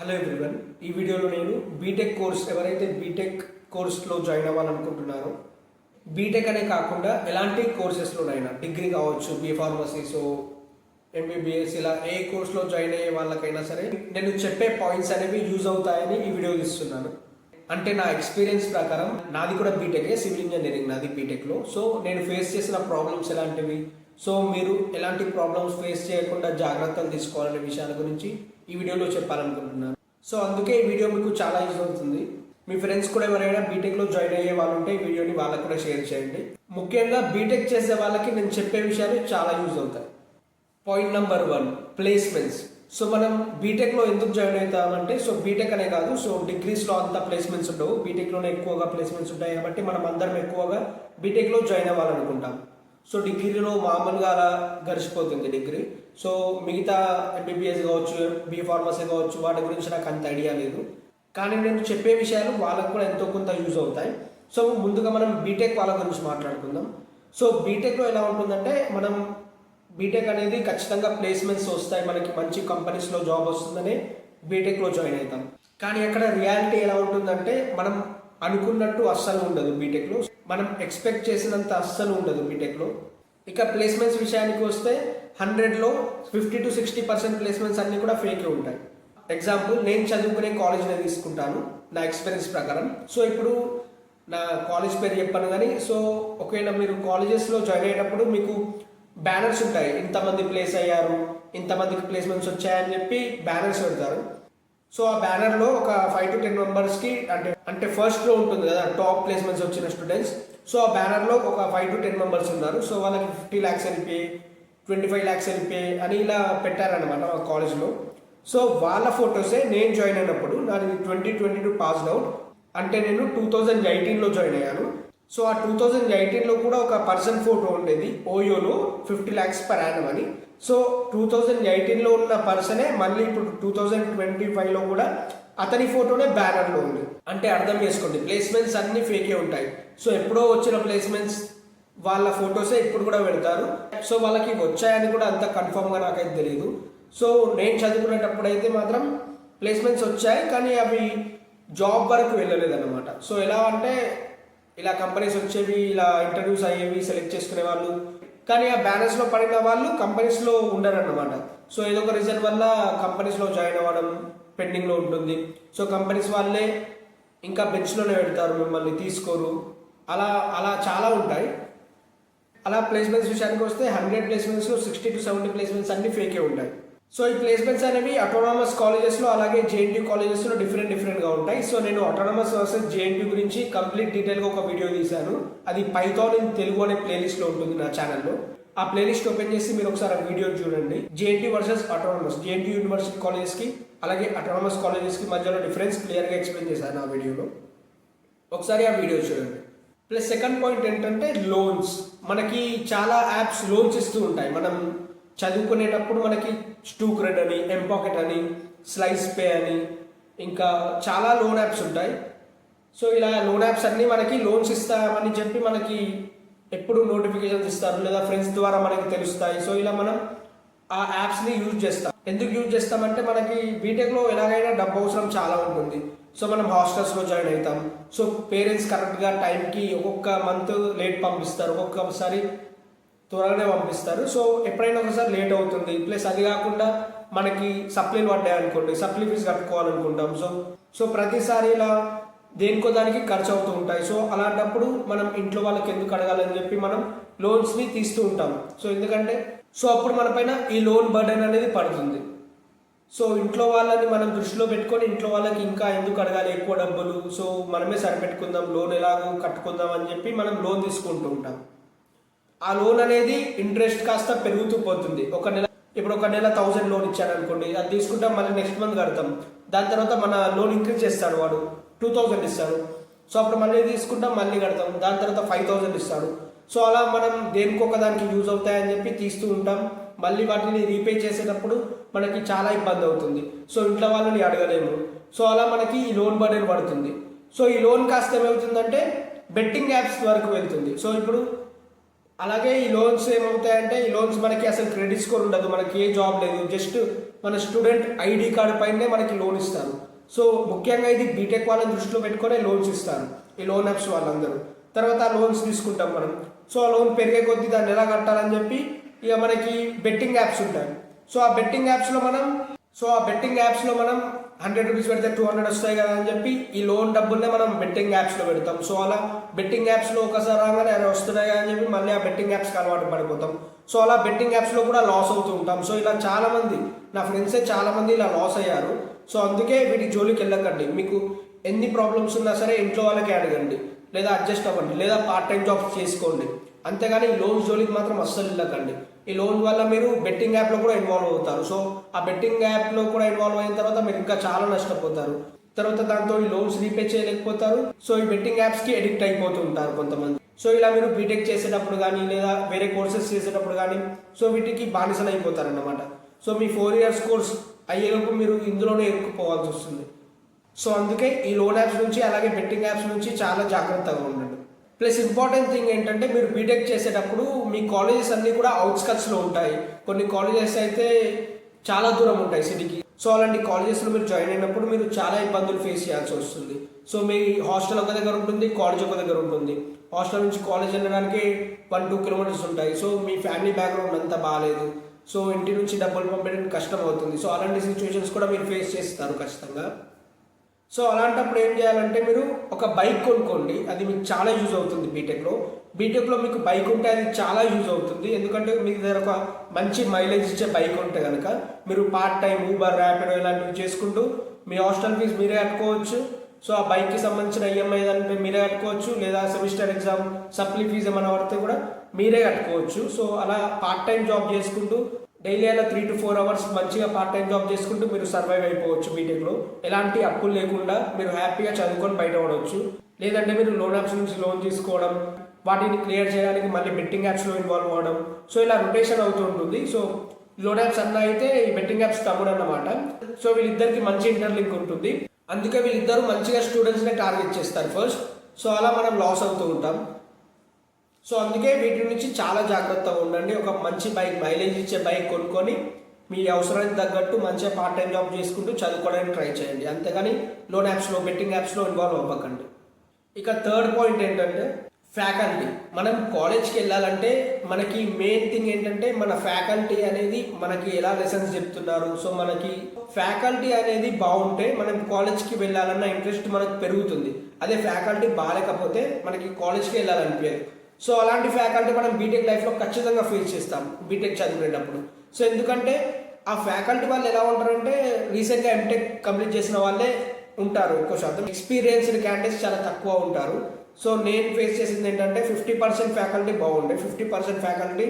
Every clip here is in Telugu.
హలో ఎవ్రీవన్ ఈ వీడియోలో నేను బీటెక్ కోర్స్ ఎవరైతే బీటెక్ కోర్స్లో జాయిన్ అవ్వాలనుకుంటున్నారో బీటెక్ అనే కాకుండా ఎలాంటి కోర్సెస్లోనైనా డిగ్రీ కావచ్చు బీ ఫార్మసీ ఎంబీబీఎస్ ఇలా ఏ కోర్స్లో జాయిన్ అయ్యే వాళ్ళకైనా సరే నేను చెప్పే పాయింట్స్ అనేవి యూజ్ అవుతాయని ఈ వీడియో ఇస్తున్నాను అంటే నా ఎక్స్పీరియన్స్ ప్రకారం నాది కూడా బీటెకే సివిల్ ఇంజనీరింగ్ నాది బీటెక్లో సో నేను ఫేస్ చేసిన ప్రాబ్లమ్స్ ఎలాంటివి? సో మీరు ఎలాంటి ప్రాబ్లమ్స్ ఫేస్ చేయకుండా జాగ్రత్తలు తీసుకోవాలనే విషయాల గురించి ఈ వీడియోలో చెప్పాలనుకుంటున్నాను. సో అందుకే ఈ వీడియో మీకు చాలా యూజ్ అవుతుంది. మీ ఫ్రెండ్స్ కూడా ఎవరైనా బీటెక్లో జాయిన్ అయ్యే వాళ్ళు ఉంటే ఈ వీడియోని వాళ్ళకు కూడా షేర్ చేయండి. ముఖ్యంగా బీటెక్ చేసే వాళ్ళకి నేను చెప్పే విషయాలు చాలా యూజ్ అవుతాయి. Point number one placements so మనం బీటెక్లో ఎందుకు జాయిన్ అవుతామంటే సో బీటెక్ అనే కాదు సో డిగ్రీస్లో అంత ప్లేస్మెంట్స్ ఉండవు. బీటెక్లోనే ఎక్కువగా ప్లేస్మెంట్స్ ఉంటాయి కాబట్టి మనం అందరం ఎక్కువగా బీటెక్లో జాయిన్ అవ్వాలనుకుంటాం. సో డిగ్రీలో మామూలుగా అలా గడిచిపోతుంది డిగ్రీ. సో మిగతా ఎంబీబీఎస్ కావచ్చు బీ ఫార్మసీ కావచ్చు వాటి గురించి నాకు అంత ఐడియా లేదు. కానీ నేను చెప్పే విషయాలు వాళ్ళకు కూడా ఎంతో కొంత యూజ్ అవుతాయి. సో ముందుగా మనం బీటెక్ వాళ్ళ గురించి మాట్లాడుకుందాం. సో బీటెక్లో ఎలా ఉంటుందంటే మనం బీటెక్ అనేది ఖచ్చితంగా ప్లేస్మెంట్స్ వస్తాయి. మనకి మంచి కంపెనీస్లో జాబ్ వస్తుందని బీటెక్లో జాయిన్ అవుతాం. కానీ అక్కడ రియాలిటీ ఎలా ఉంటుందంటే మనం అనుకున్నట్టు అస్సలు ఉండదు బీటెక్లో మనం ఎక్స్పెక్ట్ చేసినంత అస్సలు ఉండదు బీటెక్లో ఇక ప్లేస్మెంట్స్ విషయానికి వస్తే హండ్రెడ్లో fifty to sixty percent placements అన్నీ కూడా ఫేకే ఉంటాయి. ఎగ్జాంపుల్ నేను చదువుకునే కాలేజ్ని తీసుకుంటాను నా ఎక్స్పీరియన్స్ ప్రకారం. సో ఇప్పుడు నా కాలేజ్ పేరు చెప్పాను కానీ సో ఒకవేళ మీరు కాలేజెస్లో జాయిన్ అయ్యేటప్పుడు మీకు బ్యానర్స్ ఉంటాయి. ఇంతమంది ప్లేస్ అయ్యారు ఇంతమందికి ప్లేస్మెంట్స్ వచ్చాయని చెప్పి బ్యానర్స్ పెడతారు. సో ఆ బ్యానర్లో ఒక ఫైవ్ టు టెన్ మెంబర్స్కి అంటే అంటే ఫస్ట్లో ఉంటుంది కదా టాప్ ప్లేస్మెంట్స్ వచ్చిన స్టూడెంట్స్ సో ఆ బ్యానర్లో ఒక ఫైవ్ టు టెన్ మెంబర్స్ ఉన్నారు. సో వాళ్ళకి fifty lakhs LPA twenty five lakhs LPA అని ఇలా పెట్టారనమాట మా కాలేజ్లో సో వాళ్ళ ఫొటోసే నేను జాయిన్ అయినప్పుడు నాది twenty twenty two pass out అంటే నేను టూ థౌజండ్ ఎయిటీన్లో జాయిన్ అయ్యాను. సో ఆ టూ థౌజండ్ ఎయిటీన్లో కూడా ఒక పర్సన్ ఫోటో ఉండేది ఓయోలో ఫిఫ్టీ ల్యాక్స్ పర్ యానం అని. సో టూ థౌజండ్ ఎయిటీన్లో ఉన్న పర్సనే మళ్ళీ ఇప్పుడు టూ థౌజండ్ ట్వంటీ ఫైవ్లో కూడా అతని ఫోటోనే బ్యానర్లో ఉంది. అంటే అర్థం చేసుకోండి ప్లేస్మెంట్స్ అన్ని ఫేకే ఉంటాయి. సో ఎప్పుడో వచ్చిన ప్లేస్మెంట్స్ వాళ్ళ ఫొటోసే ఇప్పుడు కూడా పెడతారు. సో వాళ్ళకి వచ్చాయని కూడా అంత కన్ఫర్మ్గా నాకైతే తెలియదు సో నేను చదువుకునేటప్పుడు అయితే మాత్రం ప్లేస్మెంట్స్ వచ్చాయి కానీ అవి జాబ్ వరకు వెళ్ళలేదన్నమాట. సో ఎలా అంటే ఇలా కంపెనీస్ వచ్చేవి ఇలా ఇంటర్వ్యూస్ అయ్యేవి సెలెక్ట్ చేసుకునే వాళ్ళు కానీ ఆ బ్యానర్స్లో పడిన వాళ్ళు కంపెనీస్లో ఉండరన్నమాట. సో ఏదో ఒక రీజన్ వల్ల కంపెనీస్లో జాయిన్ అవ్వడం పెండింగ్లో ఉంటుంది. సో కంపెనీస్ వాళ్ళే ఇంకా బెంచ్లోనే పెడతారు మిమ్మల్ని తీసుకోరు. అలా అలా చాలా ఉంటాయి. అలా ప్లేస్మెంట్స్ విషయానికి వస్తే హండ్రెడ్ ప్లేస్మెంట్స్లో సిక్స్టీ టు సెవెంటీ ప్లేస్మెంట్స్ అన్ని ఫేకే ఉంటాయి. సో ఈ ప్లేస్మెంట్స్ అనేవి అటోనామస్ కాలేజెస్లో అలాగే జేఎన్టీ కాలేజెస్లో డిఫరెంట్ డిఫరెంట్గా ఉంటాయి. సో నేను అటోనామస్ వర్సెస్ జేఎన్టీ గురించి కంప్లీట్ డీటెయిల్గా ఒక వీడియో తీశాను. అది పైథాన్ ఇన్ తెలుగు అనే ప్లేలిస్ట్లో ఉంటుంది నా ఛానల్లో ఆ ప్లేలిస్ట్ ఓపెన్ చేసి మీరు ఒకసారి ఆ వీడియో చూడండి. JNT versus autonomous JNT university కాలేజెస్కి అలాగే అటోనమస్ కాలేజెస్కి మధ్యలో డిఫరెన్స్ క్లియర్గా ఎక్స్ప్లెయిన్ చేశాను ఆ వీడియోలో ఒకసారి ఆ వీడియో చూడండి. ప్లస్ సెకండ్ పాయింట్ ఏంటంటే లోన్స్ మనకి చాలా యాప్స్ లోన్స్ ఇస్తూ ఉంటాయి. మనం చదువుకునేటప్పుడు మనకి స్టూక్రెడ్ అని ఎంపాకెట్ అని స్లైస్ పే అని ఇంకా చాలా లోన్ యాప్స్ ఉంటాయి. సో ఇలా లోన్ యాప్స్ అన్నీ మనకి లోన్స్ ఇస్తామని చెప్పి మనకి ఎప్పుడు నోటిఫికేషన్స్ ఇస్తారు లేదా ఫ్రెండ్స్ ద్వారా మనకి తెలుస్తాయి. సో ఇలా మనం ఆ యాప్స్ని యూజ్ చేస్తాం. ఎందుకు యూజ్ చేస్తామంటే మనకి బీటెక్లో ఎలాగైనా డబ్బు అవసరం చాలా ఉంటుంది. సో మనం హాస్టల్స్లో జాయిన్ అవుతాం. సో పేరెంట్స్ కరెక్ట్గా టైంకి ఒక్కొక్క మంత్ లేట్ పంపిస్తారు. ఒక్కొక్కసారి త్వరగానే పంపిస్తారు. సో ఎప్పుడైనా ఒకసారి లేట్ అవుతుంది. ప్లస్ అది కాకుండా మనకి సప్లీలు పడ్డాయి అనుకోండి సప్లీ ఫీజు కట్టుకోవాలనుకుంటాం. సో సో ప్రతిసారి ఇలా దేనికో దానికి ఖర్చు అవుతూ ఉంటాయి. సో అలాంటప్పుడు మనం ఇంట్లో వాళ్ళకి ఎందుకు అడగాలని చెప్పి మనం లోన్స్ని తీస్తూ ఉంటాం. సో ఎందుకంటే సో అప్పుడు మన పైన ఈ లోన్ బర్డెన్ అనేది పడుతుంది. సో ఇంట్లో వాళ్ళని మనం దృష్టిలో పెట్టుకొని ఇంట్లో వాళ్ళకి ఇంకా ఎందుకు అడగాలి? ఎక్కువ డబ్బులు. సో మనమే సరిపెట్టుకుందాం. లోన్ ఎలాగో కట్టుకుందాం అని చెప్పి మనం లోన్ తీసుకుంటూ ఉంటాం. ఆ లోన్ అనేది ఇంట్రెస్ట్ కాస్త పెరుగుతూ పోతుంది. ఒక నెల ఇప్పుడు ఒక నెల థౌసండ్ లోన్ ఇచ్చాడు అనుకోండి అది తీసుకుంటాం మళ్ళీ నెక్స్ట్ మంత్ కడతాం. దాని తర్వాత మన లోన్ ఇంక్రీజ్ చేస్తాడు వాడు టూ థౌజండ్ ఇస్తాడు. సో అప్పుడు మళ్ళీ తీసుకుంటాం మళ్ళీ కడతాం. దాని తర్వాత ఫైవ్ థౌజండ్ ఇస్తాడు. సో అలా మనం దేనికొక దానికి యూజ్ అవుతాయని చెప్పి తీస్తూ ఉంటాం. మళ్ళీ వాటిని రీపే చేసేటప్పుడు మనకి చాలా ఇబ్బంది అవుతుంది. సో ఇంట్లో వాళ్ళని అడగలేము. సో అలా మనకి ఈ లోన్ బర్డెన్ పడుతుంది. సో ఈ లోన్ కాస్త ఏమవుతుందంటే బెట్టింగ్ యాప్స్ వరకు వెళ్తుంది. సో ఇప్పుడు అలాగే ఈ లోన్స్ ఏమవుతాయంటే ఈ లోన్స్ మనకి అసలు క్రెడిట్ స్కోర్ ఉండదు మనకి ఏ జాబ్ లేదు. జస్ట్ మన స్టూడెంట్ ఐడి కార్డు పైనే మనకి లోన్ ఇస్తారు. సో ముఖ్యంగా ఇది బీటెక్ వాళ్ళని దృష్టిలో పెట్టుకొని లోన్స్ ఇస్తారు ఈ లోన్ యాప్స్ వాళ్ళందరూ. తర్వాత ఆ లోన్స్ తీసుకుంటాం మనం. సో ఆ లోన్ పెరిగే కొద్దీ దాన్ని ఎలా కట్టాలని చెప్పి ఇక మనకి బెట్టింగ్ యాప్స్ ఉంటాయి. సో ఆ బెట్టింగ్ యాప్స్లో మనం సో ఆ బెట్టింగ్ యాప్స్లో మనం హండ్రెడ్ రూపీస్ పెడితే టూ హండ్రెడ్ వస్తాయి కదా అని చెప్పి ఈ లోన్ డబ్బుల్నే మనం బెట్టింగ్ యాప్స్లో పెడతాం. సో అలా బెట్టింగ్ యాప్స్లో ఒకసారి రాగానే అరే వస్తున్నాయి అని చెప్పి మళ్ళీ ఆ బెట్టింగ్ యాప్స్కి అలవాటు పడిపోతాం. సో అలా బెట్టింగ్ యాప్స్లో కూడా లాస్ అవుతూ ఉంటాం. సో ఇలా చాలామంది నా ఫ్రెండ్సే చాలామంది ఇలా లాస్ అయ్యారు. సో అందుకే వీటి జోలికి వెళ్ళకండి. మీకు ఎన్ని ప్రాబ్లమ్స్ ఉన్నా సరే ఇంట్లో వాళ్ళకి అడగండి. లేదా అడ్జస్ట్ అవ్వండి. లేదా పార్ట్ టైం జాబ్స్ చేసుకోండి. అంతేగాని ఈ లోన్స్ జోలికి మాత్రం అస్సలు వెళ్ళకండి. ఈ లోన్ వల్ల మీరు బెట్టింగ్ యాప్లో కూడా ఇన్వాల్వ్ అవుతారు. సో ఆ బెట్టింగ్ యాప్లో కూడా ఇన్వాల్వ్ అయిన తర్వాత మీరు ఇంకా చాలా నష్టపోతారు. తర్వాత దాంతో ఈ లోన్స్ రీపే చేయలేకపోతారు. సో ఈ బెట్టింగ్ యాప్స్కి ఎడిక్ట్ అయిపోతూ ఉంటారు కొంతమంది. సో ఇలా మీరు బీటెక్ చేసేటప్పుడు కానీ లేదా వేరే కోర్సెస్ చేసేటప్పుడు కానీ సో వీటికి బానిసలు అయిపోతారు అన్నమాట సో మీ ఫోర్ ఇయర్స్ కోర్స్ అయ్యేలోపు మీరు ఇందులోనే ఇరుక్కుపోవాల్సి వస్తుంది. సో అందుకే ఈ లోన్ యాప్స్ నుంచి అలాగే బెట్టింగ్ యాప్స్ నుంచి చాలా జాగ్రత్తగా ఉండండి. ప్లస్ ఇంపార్టెంట్ థింగ్ ఏంటంటే మీరు బీటెక్ చేసేటప్పుడు మీ కాలేజెస్ అన్నీ కూడా అవుట్స్కట్స్లో ఉంటాయి. కొన్ని కాలేజెస్ అయితే చాలా దూరం ఉంటాయి సిటీకి. సో అలాంటి కాలేజెస్లో మీరు జాయిన్ అయినప్పుడు మీరు చాలా ఇబ్బందులు ఫేస్ చేయాల్సి వస్తుంది. సో మీ హాస్టల్ ఒక దగ్గర ఉంటుంది కాలేజ్ ఒక దగ్గర ఉంటుంది. హాస్టల్ నుంచి కాలేజ్ వెళ్ళడానికి వన్ టూ కిలోమీటర్స్ ఉంటాయి. సో మీ ఫ్యామిలీ బ్యాక్గ్రౌండ్ అంతా బాగాలేదు సో ఇంటి నుంచి డబ్బులు పంపడానికి కష్టం అవుతుంది. సో అలాంటి సిచ్యువేషన్స్ కూడా మీరు ఫేస్ చేస్తారు ఖచ్చితంగా. సో అలాంటప్పుడు ఏం చేయాలంటే మీరు ఒక బైక్ కొనుక్కోండి. అది మీకు చాలా యూజ్ అవుతుంది బీటెక్లో బీటెక్లో మీకు బైక్ ఉంటే అది చాలా యూజ్ అవుతుంది. ఎందుకంటే మీ దగ్గర ఒక మంచి మైలేజ్ ఇచ్చే బైక్ ఉంటే కనుక మీరు పార్ట్ టైం ఊబర్ ర్యాపిడో ఇలాంటివి చేసుకుంటూ మీ హాస్టల్ ఫీజు మీరే కట్టుకోవచ్చు. సో ఆ బైక్కి సంబంధించిన ఈఎంఐ దాన్ని మీరే కట్టుకోవచ్చు. లేదా సెమిస్టర్ ఎగ్జామ్ సప్లీ ఫీజు ఏమైనా పడితే కూడా మీరే కట్టుకోవచ్చు. సో అలా పార్ట్ టైం జాబ్ చేసుకుంటూ డైలీ అలా త్రీ టు ఫోర్ అవర్స్ మంచిగా పార్ట్ టైం జాబ్ చేసుకుంటూ మీరు సర్వైవ్ అయిపోవచ్చు బీటెక్లో ఎలాంటి అప్పులు లేకుండా మీరు హ్యాపీగా చదువుకొని బయట పడవచ్చు లేదంటే మీరు లోన్ యాప్స్ నుంచి లోన్ తీసుకోవడం వాటిని క్లియర్ చేయడానికి మళ్ళీ బెట్టింగ్ యాప్స్లో ఇన్వాల్వ్ అవ్వడం. సో ఇలా రొటేషన్ అవుతూ ఉంటుంది. సో లోన్ యాప్స్ అన్న అయితే ఈ బెట్టింగ్ యాప్స్ తమ్ముడు అన్నమాట. సో వీళ్ళిద్దరికి మంచి ఇంటర్లింక్ ఉంటుంది. అందుకే వీళ్ళిద్దరూ మంచిగా స్టూడెంట్స్ని టార్గెట్ చేస్తారు ఫస్ట్ సో అలా మనం లాస్ అవుతూ ఉంటాం. సో అందుకే వీటి నుంచి చాలా జాగ్రత్తగా ఉండండి. ఒక మంచి బైక్ మైలేజ్ ఇచ్చే బైక్ కొనుక్కొని మీ అవసరానికి తగ్గట్టు మంచిగా పార్ట్ టైం జాబ్ చేసుకుంటూ చదువుకోవడానికి ట్రై చేయండి. అంతేగాని లోన్ యాప్స్లో బెట్టింగ్ యాప్స్లో ఇన్వాల్వ్ అవ్వకండి. ఇక థర్డ్ పాయింట్ ఏంటంటే ఫ్యాకల్టీ మనం కాలేజ్కి వెళ్ళాలంటే మనకి మెయిన్ థింగ్ ఏంటంటే మన ఫ్యాకల్టీ అనేది మనకి ఎలా లెసన్స్ చెప్తున్నారు. సో మనకి ఫ్యాకల్టీ అనేది బాగుంటే మనం కాలేజ్కి వెళ్ళాలన్న ఇంట్రెస్ట్ మనకు పెరుగుతుంది. అదే ఫ్యాకల్టీ బాగాలేకపోతే మనకి కాలేజ్కి వెళ్ళాలనిపించదు. సో అలాంటి ఫ్యాకల్టీ మనం బీటెక్ లైఫ్లో ఖచ్చితంగా ఫేస్ చేస్తాం బీటెక్ చదివేటప్పుడు సో ఎందుకంటే ఆ ఫ్యాకల్టీ వాళ్ళు ఎలా ఉంటారంటే రీసెంట్గా ఎంటెక్ కంప్లీట్ చేసిన వాళ్ళే ఉంటారు ఎక్కువ శాతం. ఎక్స్పీరియన్స్డ్ క్యాండిడేట్స్ చాలా తక్కువ ఉంటారు. సో నేను ఫేస్ చేసింది ఏంటంటే ఫిఫ్టీ పర్సెంట్ ఫ్యాకల్టీ బాగుండే ఫిఫ్టీ పర్సెంట్ ఫ్యాకల్టీ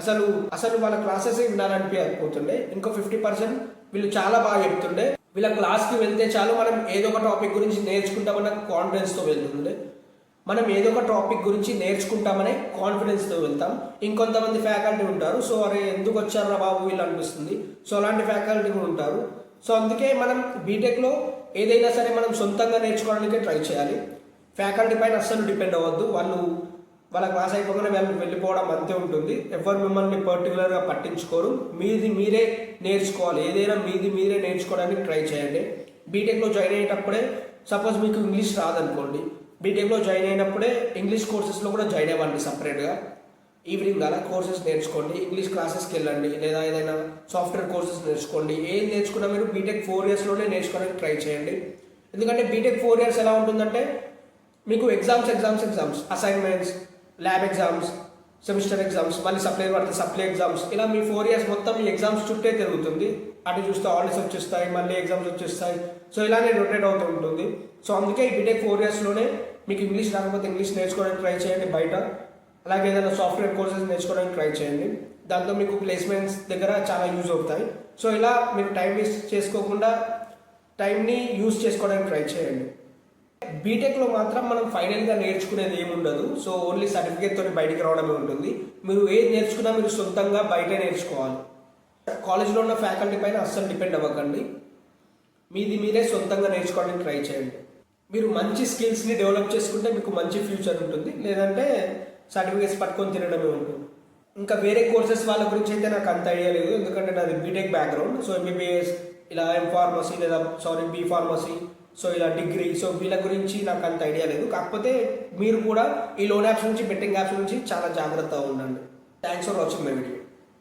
అసలు అసలు వాళ్ళ క్లాసెస్ వినాలనిపించకపోతుండే ఇంకో ఫిఫ్టీ పర్సెంట్ వీళ్ళు చాలా బాగా చెప్తుండే. వీళ్ళ క్లాస్కి వెళ్తే చాలు మనం ఏదో ఒక టాపిక్ గురించి నేర్చుకుంటామన్న కాన్ఫిడెన్స్తో వెళ్తుండే. మనం ఏదో ఒక టాపిక్ గురించి నేర్చుకుంటామనే కాన్ఫిడెన్స్తో వెళ్తాం. ఇంకొంతమంది ఫ్యాకల్టీ ఉంటారు. సో అరే ఎందుకు వచ్చారా బాబు? వీళ్ళు అనిపిస్తుంది. సో అలాంటి ఫ్యాకల్టీ కూడా ఉంటారు. సో అందుకే మనం బీటెక్లో ఏదైనా సరే మనం సొంతంగా నేర్చుకోవడానికి ట్రై చేయాలి. ఫ్యాకల్టీ పైన అస్సలు డిపెండ్ అవ్వద్దు. వాళ్ళు వాళ్ళ క్లాస్ అయిపోగానే వాళ్ళు వెళ్ళిపోవడం అంతే ఉంటుంది. ఎవరు మిమ్మల్ని పర్టికులర్గా పట్టించుకోరు. మీది మీరే నేర్చుకోవాలి. ఏదైనా మీది మీరే నేర్చుకోవడానికి ట్రై చేయండి. బీటెక్లో జాయిన్ అయ్యేటప్పుడే సపోజ్ మీకు ఇంగ్లీష్ రాదనుకోండి. బీటెక్లో జాయిన్ అయినప్పుడే ఇంగ్లీష్ కోర్సెస్లో కూడా జాయిన్ అవ్వండి సపరేట్గా ఈవినింగ్ అలా కోర్సెస్ నేర్చుకోండి ఇంగ్లీష్ క్లాసెస్కి వెళ్ళండి లేదా ఏదైనా సాఫ్ట్వేర్ కోర్సెస్ నేర్చుకోండి. ఏం నేర్చుకున్నా మీరు బీటెక్ ఫోర్ ఇయర్స్లోనే నేర్చుకోవడానికి ట్రై చేయండి. ఎందుకంటే బీటెక్ ఫోర్ ఇయర్స్ ఎలా ఉంటుందంటే మీకు exams exams exams assignments lab exams semester exams మళ్ళీ సప్లై పడితే సప్లై ఎగ్జామ్స్ ఇలా మీ ఫోర్ ఇయర్స్ మొత్తం మీ ఎగ్జామ్స్ చుట్టే తిరుగుతుంది. అటు చూస్తే హాలిడేస్ వచ్చేస్తాయి మళ్ళీ ఎగ్జామ్స్ వచ్చేస్తాయి. సో ఇలానే రొటేట్ అవుతూ ఉంటుంది. సో అందుకే ఈ బీటెక్ ఫోర్ ఇయర్స్లోనే మీకు ఇంగ్లీష్ రాకపోతే ఇంగ్లీష్ నేర్చుకోవడానికి ట్రై చేయండి బయట. అలాగే ఏదైనా సాఫ్ట్వేర్ కోర్సెస్ నేర్చుకోవడానికి ట్రై చేయండి. దాంతో మీకు ప్లేస్మెంట్స్ దగ్గర చాలా యూజ్ అవుతాయి. సో ఇలా మీరు టైం వేస్ట్ చేసుకోకుండా టైంని యూజ్ చేసుకోవడానికి ట్రై చేయండి. బీటెక్లో మాత్రం మనం ఫైనల్గా నేర్చుకునేది ఏముండదు. సో ఓన్లీ సర్టిఫికేట్తో బయటికి రావడమే ఉంటుంది. మీరు ఏది నేర్చుకున్నా మీరు సొంతంగా బయట నేర్చుకోవాలి. కాలేజ్లో ఉన్న ఫ్యాకల్టీ పైన అస్సలు డిపెండ్ అవ్వకండి. మీది మీరే సొంతంగా నేర్చుకోవడానికి ట్రై చేయండి. మీరు మంచి స్కిల్స్ని డెవలప్ చేసుకుంటే మీకు మంచి ఫ్యూచర్ ఉంటుంది. లేదంటే సర్టిఫికేట్స్ పట్టుకొని తినడమే ఉంటుంది. ఇంకా వేరే కోర్సెస్ వాళ్ళ గురించి అయితే నాకు అంత ఐడియా లేదు. ఎందుకంటే నాది బీటెక్ బ్యాక్గ్రౌండ్. సో ఎంబీబీఎస్ ఇలా ఎం ఫార్మసీ లేదా సారీ బీ ఫార్మసీ సో ఇలా డిగ్రీ. సో వీళ్ళ గురించి నాకు అంత ఐడియా లేదు. కాకపోతే మీరు కూడా ఈ లోన్ యాప్స్ నుంచి బెట్టింగ్ యాప్స్ నుంచి చాలా జాగ్రత్తగా ఉండండి. Thanks for watching my video